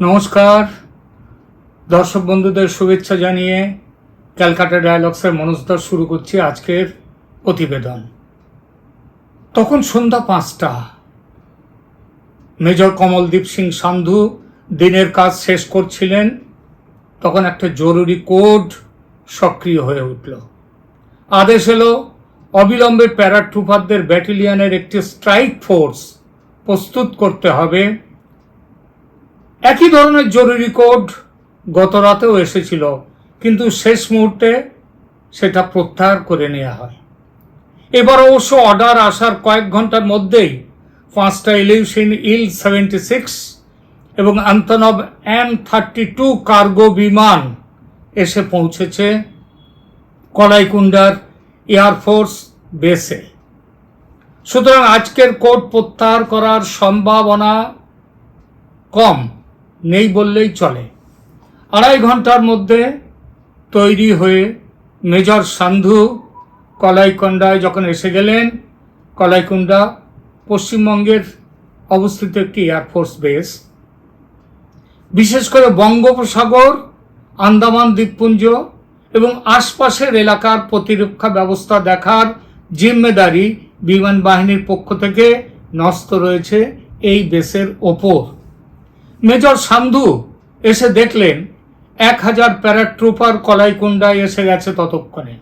নমস্কার। দর্শক বন্ধুদের শুভেচ্ছা জানিয়ে ক্যালকাটা ডায়ালগসের মনস্দার শুরু করছি আজকের প্রতিবেদন। তখন সন্ধ্যা পাঁচটা। মেজর কমলদীপ সিং সান্ধু দিনের কাজ শেষ করছিলেন, তখন একটা জরুরি কোড সক্রিয় হয়ে উঠল। আদেশ এলো, অবিলম্বে প্যারাট্রুফারদের ব্যাটালিয়নের একটি স্ট্রাইক ফোর্স প্রস্তুত করতে হবে। একই ধরনের জরুরি কোড গত রাতেও এসেছিল, কিন্তু শেষ মুহূর্তে সেটা প্রত্যাহার করে নেওয়া হয়। এবার অবশ্য অর্ডার আসার কয়েক ঘণ্টার মধ্যেই পাঁচটা ইলিউশন ইল সেভেন্টি সিক্স এবং Antonov M thirty two cargo বিমান এসে পৌঁছেছে কলাইকুণ্ডার এয়ারফোর্স বেসে। সুতরাং আজকের কোড প্রত্যাহার করার সম্ভাবনা কম। নেই বললেই চলে। আড়াই ঘণ্টার মধ্যে তৈরি হয়ে মেজর সান্ধু কলাইকন্ডায় যখন এসে গেলেন, কলাইকুণ্ডা পশ্চিমবঙ্গের অবস্থিত একটি এয়ারফোর্স বেস বিশেষ করে বঙ্গোপসাগর, আন্দামান দ্বীপপুঞ্জ এবং আশপাশের এলাকার প্রতিরক্ষা ব্যবস্থা দেখার জিম্মেদারি বিমান বাহিনীর পক্ষ থেকে ন্যস্ত রয়েছে এই বেসের ওপর। মেজর সান্ধু এসে দেখলেন, এক হাজার প্যারাট্রুপার কলাইকুণ্ডায় এসে গেছে ততক্ষণে।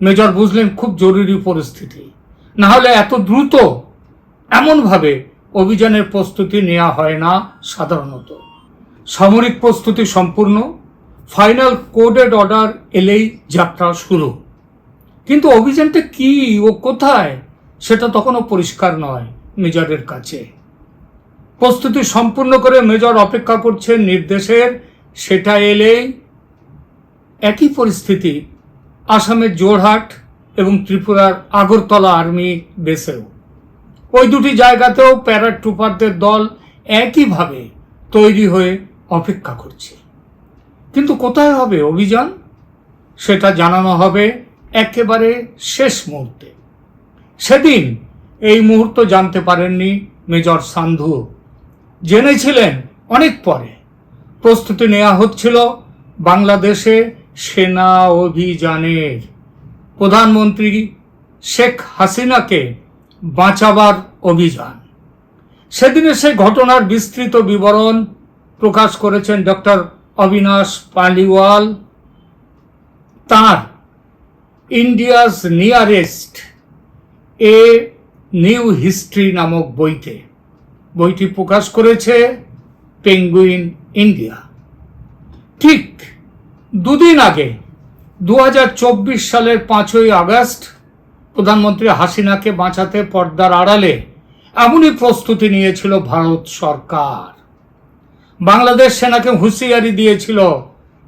মেজর বুঝলেন, খুব জরুরি পরিস্থিতি। না হলে এত দ্রুত এমনভাবে অভিযানের প্রস্তুতি নেওয়া হয় না সাধারণত। সামরিক প্রস্তুতি সম্পূর্ণ, ফাইনাল কোডেড অর্ডার এলেই যাত্রা শুরু। কিন্তু অভিযানটা কি ও কোথায়, সেটা তখনও পরিষ্কার নয় মেজরের কাছে। প্রস্তুতি সম্পূর্ণ করে মেজর অপেক্ষা করছেন নির্দেশের। সেটা এলেই একই পরিস্থিতি, আসামের জোরহাট এবং ত্রিপুরার আগরতলা আর্মি বেসেও। ওই দুটি জায়গাতেও প্যারাট্রুপারদের দল একইভাবে তৈরি হয়ে অপেক্ষা করছে। কিন্তু কোথায় হবে অভিযান? সেটা জানানো হবে একেবারে শেষ মুহূর্তে। সেদিন এই মুহূর্ত জানতে পারেননি মেজর সান্ধু। জেনেছিলেন অনেক পরে। প্রস্তুতি নেওয়া হচ্ছিল বাংলাদেশে সেনা অভিযানের। প্রধানমন্ত্রী শেখ হাসিনাকে বাঁচাবার অভিযান। সেদিনে সেই ঘটনার বিস্তৃত বিবরণ প্রকাশ করেছেন ডক্টর অবিনাশ পালিওয়াল। তার India's near east a new history নামক বইতে। বইটি প্রকাশ করেছে পেঙ্গুইন ইন্ডিয়া। ঠিক দুদিন আগে দু হাজার চব্বিশ সালের পাঁচই আগস্ট, প্রধানমন্ত্রী হাসিনাকে বাঁচাতে পর্দার আড়ালে এমনই প্রস্তুতি নিয়েছিল ভারত সরকার। বাংলাদেশ সেনাকে হুঁশিয়ারি দিয়েছিল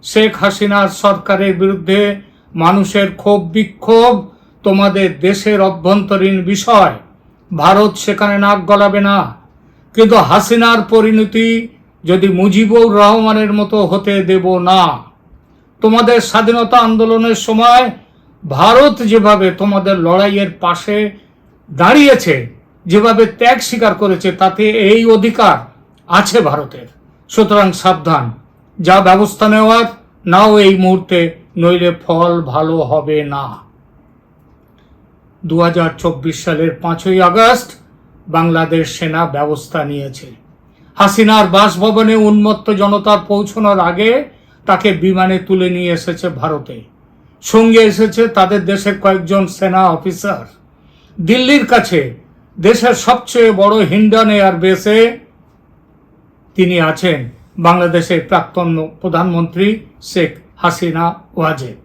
শেখ হাসিনার সরকারের বিরুদ্ধে মানুষের ক্ষোভ বিক্ষোভ, তোমাদের দেশের অভ্যন্তরীণ বিষয়, ভারত সেখানে নাক গলাবে না কিন্তু হাসিনার পরিণতি যদি মুজিবুর রহমানের মতো হতে দেব না। তোমাদের স্বাধীনতা আন্দোলনের সময় ভারত যেভাবে তোমাদের লড়াইয়ের পাশে দাঁড়িয়েছে, যেভাবে ত্যাগ স্বীকার করেছে, তাতে এই অধিকার আছে ভারতের। সুতরাং সাবধান, যা ব্যবস্থা নেওয়ার, নাও এই মুহূর্তে, নইলে ফল ভালো হবে না। দু হাজার চব্বিশ সালের পাঁচই আগস্ট বাংলাদেশ সেনা ব্যবস্থা নিয়েছে। হাসিনার বাসভবনে উন্মত্ত জনতার পৌঁছানোর আগে তাকে বিমানে তুলে নিয়ে এসেছে ভারতে। সঙ্গে এসেছে তাদের দেশের কয়েকজন সেনা অফিসার। দিল্লির কাছে দেশের সবচেয়ে বড় হিন্ডন এয়ার বেসে তিনি আছেন বাংলাদেশের প্রাক্তন প্রধানমন্ত্রী শেখ হাসিনা ওয়াজেদ।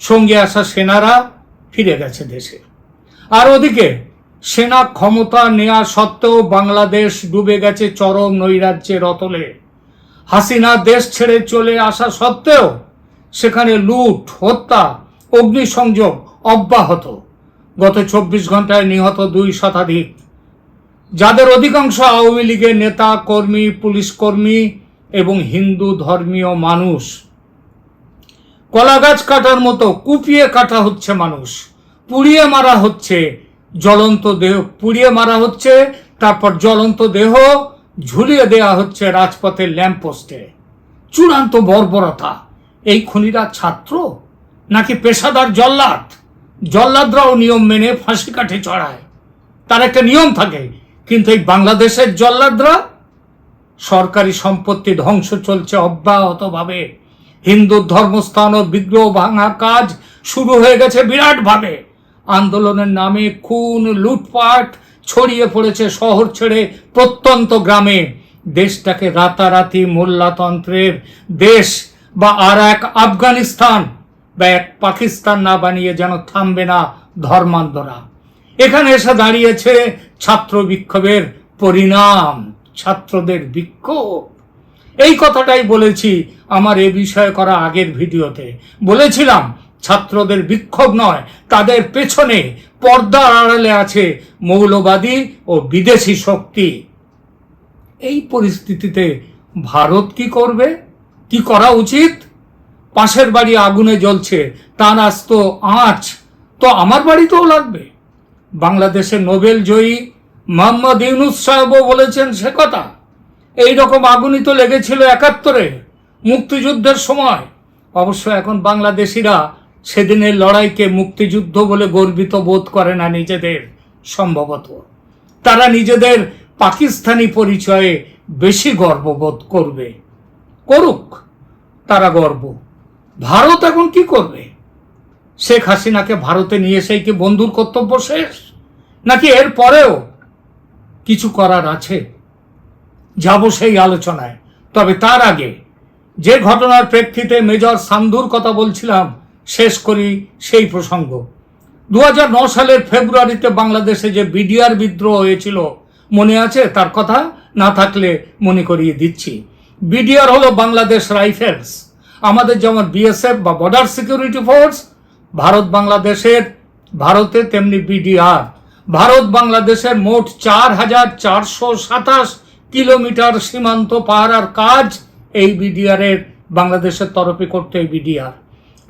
সঙ্গে আসা সেনারা ফিরে গেছে দেশে। আর ওদিকে সেনা ক্ষমতা নেওয়া সত্ত্বেও বাংলাদেশ ডুবে গেছে চরম নৈরাজ্যের অতলে হাসিনা দেশ ছেড়ে চলে আসা সত্ত্বেও সেখানে লুট, হত্যা, অগ্নিসংযোগ অব্যাহত। গত চব্বিশ ঘন্টায় নিহত দুই শতাধিক। যাদের অধিকাংশ আওয়ামী লীগের নেতা, কর্মী, পুলিশ কর্মী এবং হিন্দু ধর্মীয় মানুষ। কলা গাছ কাটার মতো কুপিয়ে কাটা হচ্ছে মানুষ। পুড়িয়ে মারা হচ্ছে জ্বলন্ত দেহ পুড়িয়ে মারা হচ্ছে, তারপর জ্বলন্ত দেহ ঝুলিয়ে দেয়া হচ্ছে রাজপথের ল্যাম্পপোস্টে। চূড়ান্ত বর্বরতা। এই খুনিরা ছাত্র? নাকি পেশাদার জল্লাদ? জল্লাদরাও নিয়ম মেনে ফাঁসি কাঠে চড়ায়। তার একটা নিয়ম থাকে, কিন্তু এই বাংলাদেশের জল্লাদরা? সরকারি সম্পত্তি ধ্বংস চলছে অব্যাহতভাবে। হিন্দু ধর্মস্থান ও বিগ্রহ ভাঙার কাজ শুরু হয়ে গেছে বিরাটভাবে। আন্দোলনের নামে খুন, লুটপাট ছড়িয়ে পড়েছে শহর ছেড়ে প্রত্যন্ত গ্রামে। দেশটাকে রাতারাতি মোল্লাতন্ত্রের দেশ বা আর এক আফগানিস্তান বা এক পাকিস্তান না বানিয়ে যেন থামবে না ধর্মান্ধরা। এখানে এসে দাঁড়িয়েছে ছাত্র বিক্ষোভের পরিণাম, ছাত্রদের বিক্ষোভ। এই কথাটাই বলেছি আমার এ বিষয়ে করা আগের ভিডিওতে। বলেছিলাম ছাত্রদের বিক্ষোভ নয়, তাদের পেছনে পর্দার আড়ালে আছে মৌলবাদী ও বিদেশি শক্তি। এই পরিস্থিতিতে ভারত কি করবে? কি করা উচিত? পাশের বাড়ি আগুনে জ্বলছে তার আজ তো আঁচ, তো আমার বাড়িতেও লাগবে। বাংলাদেশের নোবেল জয়ী মোহাম্মদ ইউনুস সাহেবও বলেছেন সে কথা। এই রকম আগুনই তো লেগেছিল একাত্তরে, মুক্তিযুদ্ধের সময়। অবশ্য এখন বাংলাদেশিরা সেদিনের লড়াইকে মুক্তিযুদ্ধ বলে গর্বিত বোধ করে না নিজেদের, সম্ভবত। তারা নিজেদের পাকিস্তানি পরিচয়ে বেশি গর্ববোধ করবে। করুক, তারা গর্ব। ভারত এখন কি করবে? শেখ হাসিনাকে ভারতে নিয়ে এসেই কি বন্ধুর কর্তব্য শেষ? নাকি এর পরেও কিছু করার আছে? যাব সেই আলোচনায়। তবে তার আগে যে ঘটনার প্রেক্ষিতে মেজর সান্ধুর কথা বলছিলাম শেষ করি সেই প্রসঙ্গ। দু সালের ফেব্রুয়ারিতে বাংলাদেশে যে বিডিআর বিদ্রোহ হয়েছিল, মনে আছে? তার কথা না থাকলে মনে করিয়ে দিচ্ছি। বিডিআর হলো বাংলাদেশ রাইফেলস। আমাদের যেমন বিএসএফ বা বর্ডার সিকিউরিটি ফোর্স, ভারত বাংলাদেশের, ভারতে তেমনি বিডিআর। ভারত বাংলাদেশের মোট চার হাজার চারশো সাতাশ কিলোমিটার সীমান্ত পাহারার কাজ এই বিডিআর এর বাংলাদেশের তরফে করতে বিডিআর।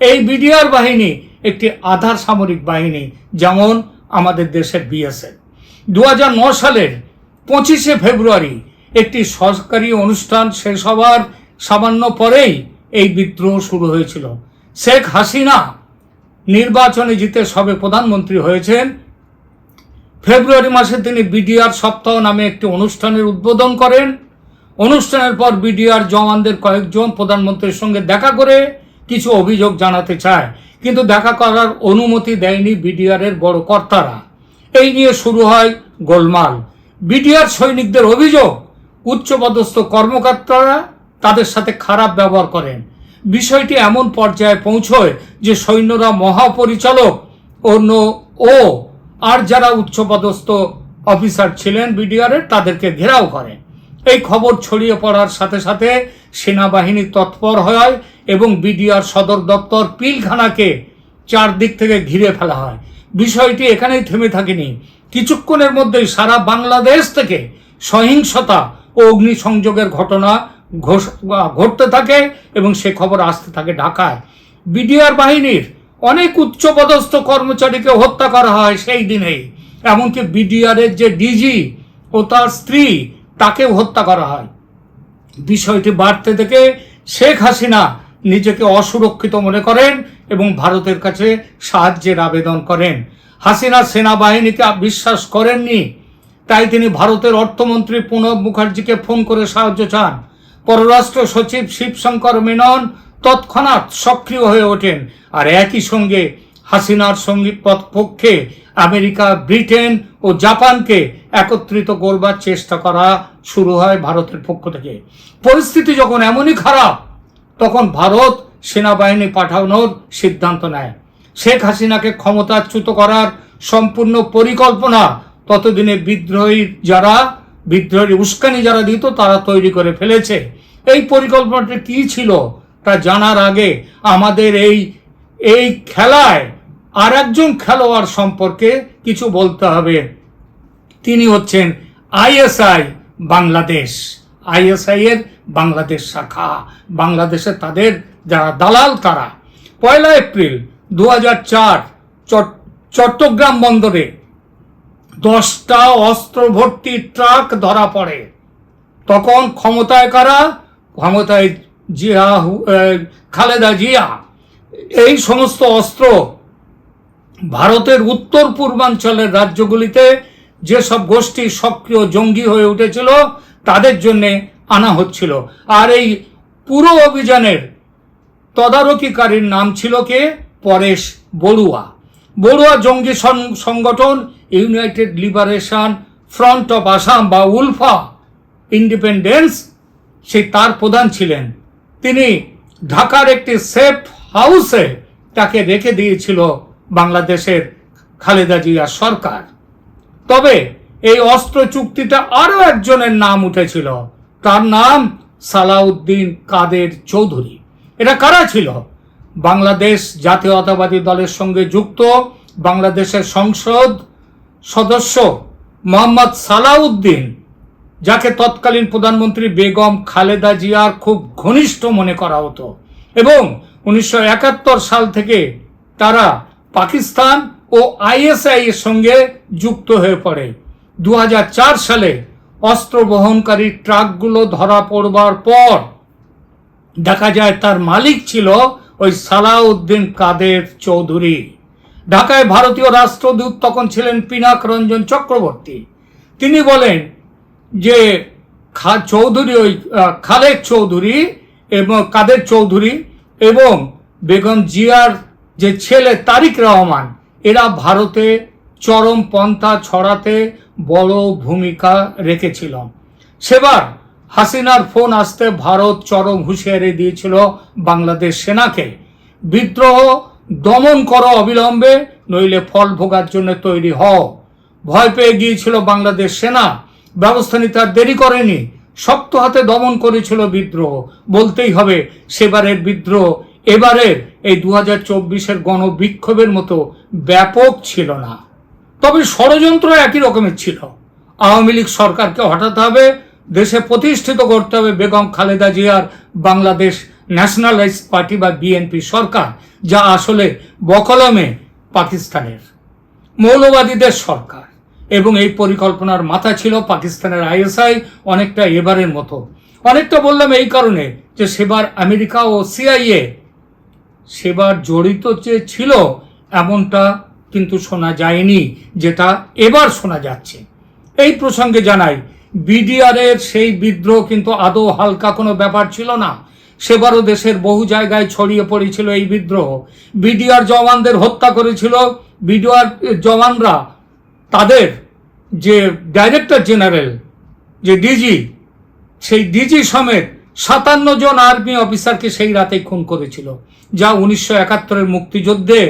এই বিডিআর বাহিনী একটি আধার সামরিক বাহিনী, যেমন আমাদের দেশের বিএসএফ। দু সালের পঁচিশে ফেব্রুয়ারি একটি সরকারি অনুষ্ঠান শেষ হওয়ার সামান্য পরেই এই বিদ্রোহ শুরু হয়েছিল। শেখ হাসিনা নির্বাচনে জিতে সবে প্রধানমন্ত্রী হয়েছেন। ফেব্রুয়ারি মাসে তিনি বিডিআর সপ্তাহ নামে একটি অনুষ্ঠানের উদ্বোধন করেন। অনুষ্ঠানের পর বিডিআর জওয়ানদের কয়েকজন প্রধানমন্ত্রীর সঙ্গে দেখা করে কিছু অভিযোগ জানাতে চায়, কিন্তু দেখা করার অনুমতি দেয়নি বিডিআর এর বড় কর্তারা। এই নিয়ে শুরু হয় গোলমাল। বিডিআর সৈনিকদের অভিযোগ, উচ্চপদস্থ কর্মকর্তারা তাদের সাথে খারাপ ব্যবহার করেন। বিষয়টি এমন পর্যায়ে পৌঁছয় যে সৈন্যরা মহাপরিচালক অন্য ও আর যারা উচ্চপদস্থ অফিসার ছিলেন বিডিআরের, তাদেরকে ঘেরাও করে এই খবর ছড়িয়ে পড়ার সাথে সাথে সেনাবাহিনী তৎপর হয় এবং বিডিআর সদর দপ্তর পিলখানাকে চারদিক থেকে ঘিরে ফেলা হয়। বিষয়টি এখানেই থেমে থাকেনি। কিছুক্ষণের মধ্যেই সারা বাংলাদেশ থেকে সহিংসতা ও অগ্নিসংযোগের ঘটনা ঘটতে থাকে এবং সে খবর আসতে থাকে ঢাকায়। বিডিআর বাহিনীর অনেক উচ্চপদস্থ কর্মচারীকে হত্যা করা হয় সেই দিনেই। এমনকি বিডিআর এর যে ডিজি ও তার স্ত্রী তাকেও হত্যা করা হয়। বিষয়টি বাড়তে থেকে শেখ হাসিনা নিজেকে অসুরক্ষিত মনে করেন এবং ভারতের কাছে সাহায্যের আবেদন করেন। হাসিনা সেনাবাহিনীকে বিশ্বাস করেননি। তাই তিনি ভারতের অর্থমন্ত্রী প্রণব মুখার্জিকে ফোন করে সাহায্য চান। পররাষ্ট্র সচিব শিবশঙ্কর মেনন তৎক্ষণাৎ সক্রিয় হয়ে ওঠেন। আর একই সঙ্গে হাসিনার সংগীত পক্ষে আমেরিকা, ব্রিটেন ও জাপানকে একত্রিত করবার চেষ্টা করা শুরু হয় ভারতের পক্ষ থেকে। পরিস্থিতি যখন এমনই খারাপ, তখন ভারত সেনাবাহিনী পাঠানোর সিদ্ধান্ত নেয়। শেখ হাসিনাকে ক্ষমতাচ্যুত করার সম্পূর্ণ পরিকল্পনা ততদিনে বিদ্রোহী যারা, বিদ্রোহী উস্কানি যারা দিত, তারা তৈরি করে ফেলেছে। এই পরিকল্পনাটি কি ছিল তা জানার আগে আমাদের এই এই খেলায় আর একজন খেলোয়াড় সম্পর্কে কিছু বলতে হবে। তিনি হচ্ছেন আইএসআই বাংলাদেশ। আইএসআই এর বাংলাদেশ শাখা। বাংলাদেশে তাদের যারা দালাল, তারা পয়লা এপ্রিল দু চট্টগ্রাম বন্দরে দশটা অস্ত্র ভর্তি ট্রাক ধরা পড়ে। তখন ক্ষমতায় কারা? ক্ষমতায় জিয়া খালেদা জিয়া। এই সমস্ত অস্ত্র ভারতের উত্তর পূর্বাঞ্চলের রাজ্যগুলিতে যেসব গোষ্ঠী সক্রিয় জঙ্গি হয়ে উঠেছিল, তাদের জন্যে আনা হচ্ছিল। আর এই পুরো অভিযানের তদারকিকারীর নাম ছিল কে? পরেশ বড়ুয়া। বড়ুয়া জঙ্গি সংগঠন, United Liberation, Front of Assam বা উলফা ইন্ডিপেন্ডেন্স, সে তার প্রধান ছিলেন। তিনি ঢাকার একটি সেফ হাউসে তাকে রেখে দিয়েছিল বাংলাদেশের খালেদা জিয়া সরকার। তবে এই অস্ত্র চুক্তিটা আরও একজনের নাম উঠেছিল। তার নাম সালাউদ্দিন কাদের চৌধুরী। এটা কারা ছিল? বাংলাদেশ জাতীয়তাবাদী দলের সঙ্গে যুক্ত বাংলাদেশের সংসদ সদস্য মোহাম্মদ সালাউদ্দিন, যাকে তৎকালীন প্রধানমন্ত্রী বেগম খালেদা জিয়ার খুব ঘনিষ্ঠ মনে করা হতো। এবং উনিশশো একাত্তর সাল থেকে তারা পাকিস্তান ও আইএসআই সঙ্গে যুক্ত হয়ে পড়ে। দু হাজার চার সালে অস্ত্র বহনকারী ট্রাকগুলো ধরা পড়বার পর দেখা যায় তার মালিক ছিল ওই সালাউদ্দিন কাদের চৌধুরী। ঢাকায় ভারতীয় রাষ্ট্রদূত তখন ছিলেন পিনাক রঞ্জন চক্রবর্তী। তিনি বলেন যে খা চৌধুরী ওই খালেদ চৌধুরী এবং কাদের চৌধুরী এবং বেগম জিয়ার যে ছেলে তারিক রহমান, এরা ভারতে চরম পন্থা ছড়াতে বড় ভূমিকা রেখেছিল। সেবার হাসিনার ফোন আসতে ভারত চরম হুঁশিয়ারি দিয়েছিল বাংলাদেশ সেনাকে। বিদ্রোহ দমন করো অবিলম্বে, নইলে ফল ভোগার জন্য তৈরি হও। ভয় পেয়ে গিয়েছিল বাংলাদেশ সেনা। ব্যবস্থা নিতে আর দেরি করেনি। শক্ত হাতে দমন করেছিল বিদ্রোহ। বলতেই হবে, সেবারের বিদ্রোহ, এবারের এই দু হাজার চব্বিশের গণবিক্ষোভের মতো ব্যাপক ছিল না। তবে ষড়যন্ত্র একই রকমের ছিল। আওয়ামী লীগ সরকারকে হটাতে হবে দেশে প্রতিষ্ঠিত করতে হবে বেগম খালেদা জিয়ার বাংলাদেশ ন্যাশনালাইজ পার্টি বা বিএনপি সরকার, যা আসলে বকলমে পাকিস্তানের। মৌলবাদীদের সরকার এবং এই পরিকল্পনার মাথা ছিল পাকিস্তানের আইএসআই অনেকটা এবারের মতো। অনেকটা বললাম এই কারণে যে সেবার আমেরিকা ও সিআইএ সেবার জড়িত যে ছিল, এমনটা কিন্তু শোনা যায়নি, যেটা এবার শোনা যাচ্ছে। এই প্রসঙ্গে জানাই বিডিআর এর সেই বিদ্রোহ কিন্তু আদৌ হালকা কোনো ব্যাপার ছিল না। সেবারও দেশের বহু জায়গায় ছড়িয়ে পড়েছিল এই বিদ্রোহ। বিডিআর জওয়ানদের হত্যা করেছিল। বিডিআর জওয়ানরা তাদের যে ডাইরেক্টর জেনারেল, যে ডিজি, সেই ডিজি সমেত সাতান্ন জন আর্মি অফিসারকে সেই রাতেই খুন করেছিল, যা উনিশশো একাত্তরের মুক্তিযুদ্ধে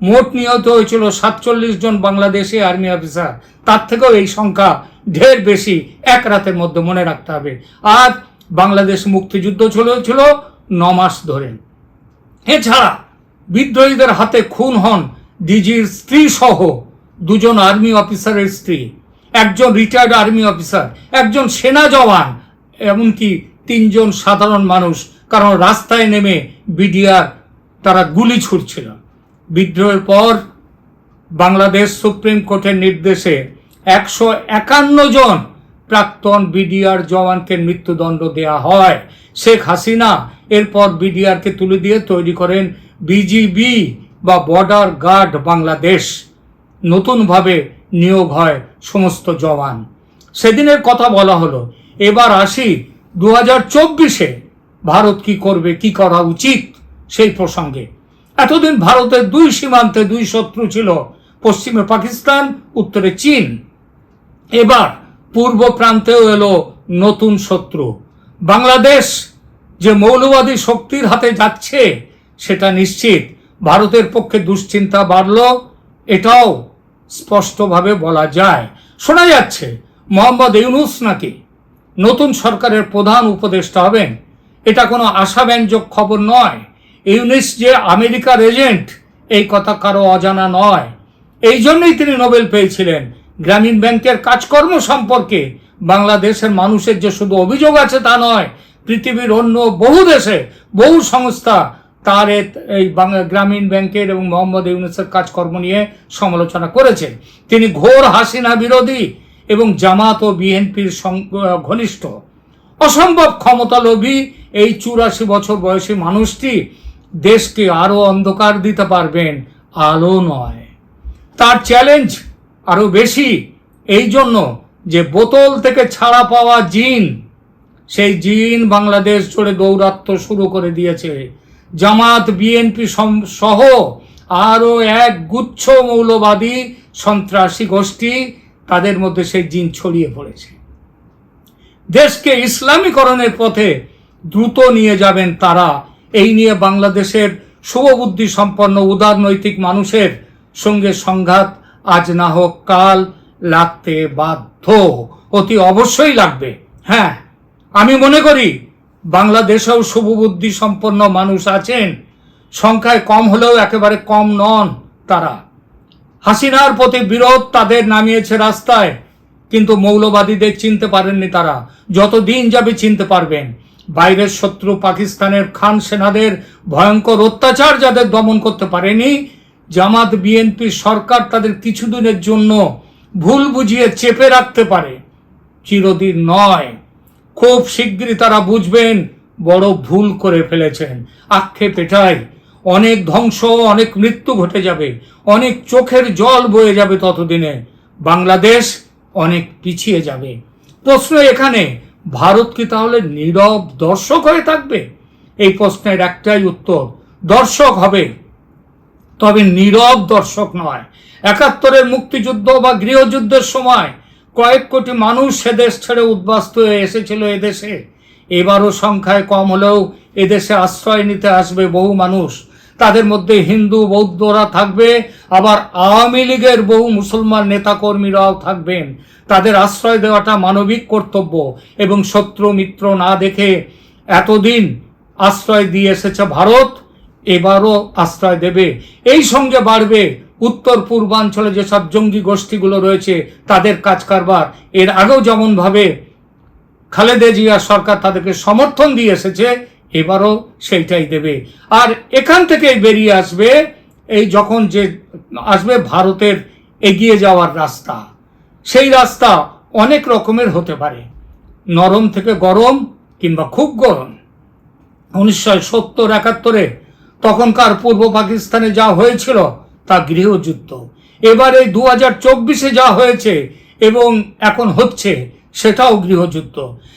মোট নিহত হয়েছিল সাতচল্লিশ জন বাংলাদেশি আর্মি অফিসার। তার থেকেও এই সংখ্যা ঢের বেশি, এক রাতের মধ্যে মনে রাখতে হবে। আর বাংলাদেশ মুক্তিযুদ্ধ চলেছিল ন মাস ধরে। এছাড়া বিদ্রোহীদের হাতে খুন হন ডিজির স্ত্রী সহ দুজন আর্মি অফিসারের স্ত্রী, একজন রিটায়ার্ড আর্মি অফিসার, একজন সেনা জওয়ান, এমনকি তিনজন সাধারণ মানুষ, কারণ রাস্তায় নেমে বিডিআর তারা গুলি ছুটছিল বিদ্রোহের পর বাংলাদেশ সুপ্রিম কোর্টের নির্দেশে একশো একান্ন জন প্রাক্তন বিডিআর জওয়ানকে মৃত্যুদণ্ড দেয়া হয়। শেখ হাসিনা এরপর বিডিআরকে তুলে দিয়ে তৈরি করেন বিজিবি বা বর্ডার গার্ড বাংলাদেশ। নতুনভাবে নিয়োগ হয় সমস্ত জওয়ান। সেদিনের কথা বলা হলো। এবার আসি দু হাজার চব্বিশে ভারত কি করবে, কি করা উচিত সেই প্রসঙ্গে। এতদিন ভারতের দুই সীমান্তে দুই শত্রু ছিল, পশ্চিমে পাকিস্তান, উত্তরে চীন। এবার পূর্ব প্রান্তেও এলো নতুন শত্রু। বাংলাদেশ যে মৌলবাদী শক্তির হাতে যাচ্ছে, সেটা নিশ্চিত। ভারতের পক্ষে দুশ্চিন্তা বাড়ল, এটাও স্পষ্টভাবে বলা যায়। শোনা যাচ্ছে, মোহাম্মদ ইউনুস নাকি নতুন সরকারের প্রধান উপদেষ্টা হবেন। এটা কোনো আশাব্যঞ্জক খবর নয়। ইউনিস যে আমেরিকার এজেন্ট, এই কথা কারও অজানা নয়। এই জন্যই তিনি নোবেল পেয়েছিলেন। গ্রামীণ ব্যাংকের কাজকর্ম সম্পর্কে বাংলাদেশের মানুষের যে শুধু অভিযোগ আছে তা নয়, পৃথিবীর অন্য বহু দেশে বহু সংস্থা তার এই গ্রামীণ ব্যাংকের এবং মোহাম্মদ ইউনুসের কাজকর্ম নিয়ে সমালোচনা করেছে তিনি ঘোর হাসিনা বিরোধী এবং জামাত ও বিএনপির ঘনিষ্ঠ। অসম্ভব ক্ষমতালোভী এই চুরাশি বছর বয়সী মানুষটি দেশকে আরও অন্ধকার দিতে পারবেন আলো নয়। তার চ্যালেঞ্জ আরও বেশি এই জন্য যে বোতল থেকে ছাড়া পাওয়া জিন, সেই জিন বাংলাদেশ জুড়ে দৌরাত্ম শুরু করে দিয়েছে। জামাত, বিএনপি সহ আরও এক গুচ্ছ মৌলবাদী সন্ত্রাসী গোষ্ঠী তাদের মধ্যে সেই জিন ছড়িয়ে পড়েছে। দেশকে ইসলামীকরণের পথে দ্রুত নিয়ে যাবেন তারা। এই নিয়ে বাংলাদেশের শুভবুদ্ধি সম্পন্ন, উদার, নৈতিক মানুষের সঙ্গে সংঘাত আজ না হোক, কাল লাগতে বাধ্য। অতি অবশ্যই লাগবে। হ্যাঁ আমি মনে করি বাংলাদেশেও শুভবুদ্ধি সম্পন্ন মানুষ আছেন। সংখ্যায় কম হলেও একেবারে কম নন তারা। হাসিনার প্রতি বিরোধ তাদের নামিয়েছে রাস্তায়। কিন্তু মৌলবাদীদের চিনতে পারেননি তারা। যত দিন যাবে চিনতে পারবেন। বাইরের শত্রু পাকিস্তানের খান সেনাদের ভয়ঙ্কর অত্যাচার যাদের দমন করতে পারেনি, জামাত, বিএনপি সরকার তাদের কিছুদিনের জন্য ভুল বুঝিয়ে চেপে রাখতে পারে। চিরদিন নয়। খুব শিগগিরই তারা বুঝবেন, বড় ভুল করে ফেলেছেন। আক্ষেপ এটাই অনেক ধ্বংস, অনেক মৃত্যু ঘটে যাবে, অনেক চোখের জল বয়ে যাবে ততদিনে। বাংলাদেশ অনেক পিছিয়ে যাবে। প্রশ্ন এখানে, ভারত কি তাহলে নীরব দর্শক হয়ে থাকবে? এই প্রশ্নের একটাই উত্তর, দর্শক হবে। তবে নীরব দর্শক নয়। একাত্তরের মুক্তিযুদ্ধ বা গৃহযুদ্ধের সময় কয়েক কোটি মানুষ সে দেশ ছেড়ে উদ্বাস্ত হয়ে এসেছিল এদেশে এবারও সংখ্যায় কম হলেও এদেশে আশ্রয় নিতে আসবে বহু মানুষ। তাদের মধ্যে হিন্দু, বৌদ্ধরা থাকবে, আবার আওয়ামী লীগের বহু মুসলমান নেতাকর্মীরাও থাকবেন। তাদের আশ্রয় দেওয়াটা মানবিক কর্তব্য এবং শত্রু, মিত্র না দেখে এতদিন আশ্রয় দিয়ে এসেছে ভারত, এবারও আশ্রয় দেবে। এই সঙ্গে বাড়বে উত্তর পূর্বাঞ্চলে যেসব জঙ্গি গোষ্ঠীগুলো রয়েছে, তাদের কাজ কারবার। এর আগেও যেমনভাবে খালেদা জিয়া সরকার তাদেরকে সমর্থন দিয়ে এসেছে এবারও সেইটাই দেবে। আর এখান থেকেই বেরিয়ে আসবে এই যখন যে আসবে ভারতের এগিয়ে যাওয়ার রাস্তা। সেই রাস্তা অনেক রকমের হতে পারে। নরম থেকে গরম কিংবা খুব গরম। উনিশশো সত্তর একাত্তরে তখনকার পূর্ব পাকিস্তানে যা হয়েছিল তা গৃহযুদ্ধ। এবার দু হাজার চব্বিশে যা হয়েছে এবং এখন হচ্ছে সেটাও গৃহযুদ্ধ।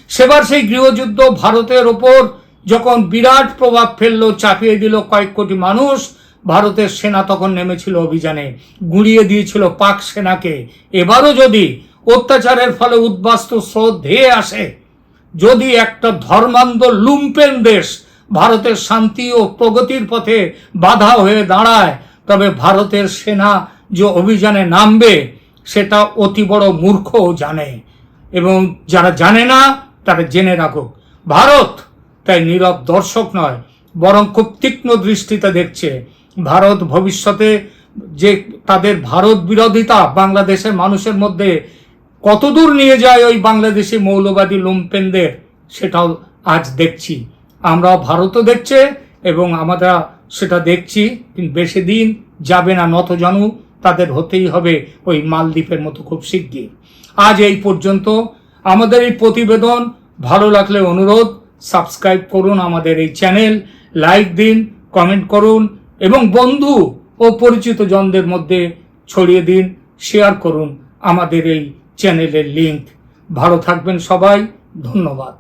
সেবার সেই গৃহযুদ্ধ ভারতের ওপর যখন বিরাট প্রভাব ফেলল, চাপিয়ে দিল কয়েক কোটি মানুষ, ভারতের সেনা তখন নেমেছিল অভিযানে, গুড়িয়ে দিয়েছিল পাক সেনাকে। এবারও যদি অত্যাচারের ফলে উদ্বাস্ত স্রোত ধেয়ে আসে, যদি একটা ধর্মান্ধ লুম্পেন দেশ ভারতের শান্তি ও প্রগতির পথে বাধা হয়ে দাঁড়ায়, তবে ভারতের সেনা যে অভিযানে নামবে, সেটা অতি বড় মূর্খও জানে। এবং যারা জানে না, তারা জেনে রাখুক। ভারত তাই নীরব দর্শক নয়, বরং খুব তীক্ষ্ণ দৃষ্টিতে দেখছে। ভারত ভবিষ্যতে যে তাদের ভারত বিরোধিতা বাংলাদেশের মানুষের মধ্যে কতদূর নিয়ে যায় ওই বাংলাদেশি মৌলবাদী লুম্পেনদের, সেটাও আজ দেখছি। আমরাও ভারতও দেখছে এবং আমরা সেটা দেখছি, কিন্তু বেশি দিন যাবে না নতজানু, তাদের হতেই হবে ওই মালদ্বীপের মতো খুব শিগগির। আজ এই পর্যন্ত আমাদের এই প্রতিবেদন, ভালো লাগলে অনুরোধ সাবস্ক্রাইব করুন আমাদের এই চ্যানেল, লাইক দিন, কমেন্ট করুন, এবং বন্ধু ও পরিচিত জনদের মধ্যে ছড়িয়ে দিন, শেয়ার করুন আমাদের এই চ্যানেলের লিঙ্ক ভালো থাকবেন সবাই, ধন্যবাদ।